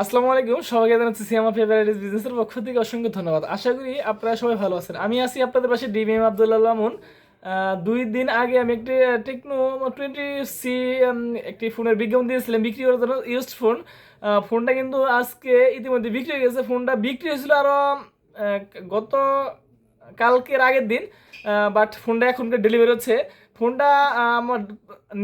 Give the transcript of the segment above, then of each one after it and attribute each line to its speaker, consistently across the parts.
Speaker 1: আসসালামু আলাইকুম, সবাইকে জানাচ্ছি সিয়ামা ফেভারিটিস বিজনেসের পক্ষ থেকে অসংখ্য ধন্যবাদ। আশা করি আপনারা সবাই ভালো আছেন। আমি আছি আপনাদের পাশে ডিবিএম আবদুল্লাহ মামুন দুই দিন আগে আমি একটি টেকনো টোয়েন্টি সি একটি ফোনের বিজ্ঞাপন দিয়েছিলাম, বিক্রি করার জন্য ইউজড ফোন ফোনটা কিন্তু আজকে ইতিমধ্যে বিক্রি হয়ে গেছে। ফোনটা বিক্রি হয়েছিল আরও গত কালকের আগের দিন বাট ফোনটা এখনকার ডেলিভারি হচ্ছে। ফোনটা আমার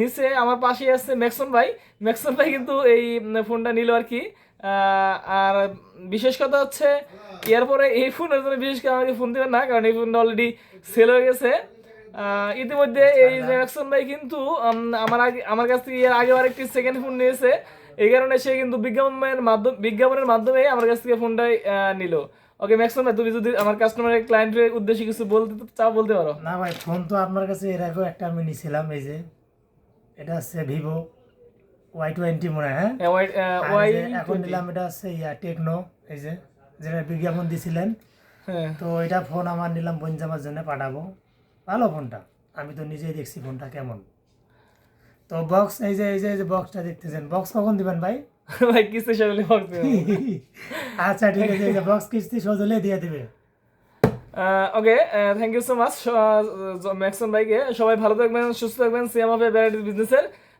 Speaker 1: নিচে, আমার পাশে আছে ম্যাক্সন ভাই। ম্যাক্সন ভাই কিন্তু এই ফোনটা নিল আর কি। আর বিশেষ কথা হচ্ছে এরপরে এই ফোনের জন্য বিশেষ করে আমাকে ফোন দেবেন না কারণ এই ফোনটা অলরেডি সেল হয়ে গেছে। ইতিমধ্যে এই যে ম্যাক্সন ভাই কিন্তু আমার আগে আমার কাছ থেকে এর আগে আরেকটি সেকেন্ড ফোন নিয়েছে। এই কারণে সে কিন্তু বিজ্ঞাপনের মাধ্যম বিজ্ঞাপনের মাধ্যমে আমার কাছ থেকে ফোনটাই নিল। ওকে ম্যাক্সন ভাই তুমি যদি আমার কাস্টমারের ক্লায়েন্টের উদ্দেশ্যে কিছু বলতে চাও বলতে পারো।
Speaker 2: না ভাই ফোন তো আপনার কাছে এর আগেও একটা আমি নিয়েছিলাম এই যে। এটা হচ্ছে ভিভো ওয়াই টোয়েন্টি মনে হয় হ্যাঁ?
Speaker 1: হ্যাঁ, ওয়াই আহ,
Speaker 2: আর
Speaker 1: ওয়াই
Speaker 2: এই যে এখন নিলাম এটা হচ্ছে ইয়া টেকনো এই যে যেটা বিজ্ঞাপন দিছিলেন।
Speaker 1: হ্যাঁ।
Speaker 2: তো এটা ফোন আমার নিলাম পঞ্চামার জন্য পাঠাবো। ভালো ফোনটা আমি তো নিজেই দেখছি ফোনটা কেমন। তো বক্স এই যে এই যে এই যে বক্সটা দেখতেছেন বক্স কখন দিবেন ভাই?
Speaker 1: ভাই কিসে সামনে ভাবতে
Speaker 2: আচ্ছা ঠিক আছে এই যে বক্স কিস্তি হলে দিয়ে দিবে।
Speaker 1: Okay thank you so much Maxon ভাইকে। সবাই ভালো থাকবেন সুস্থ থাকবেন সিএম অফ ভ্যারাইটিস বিজনেসের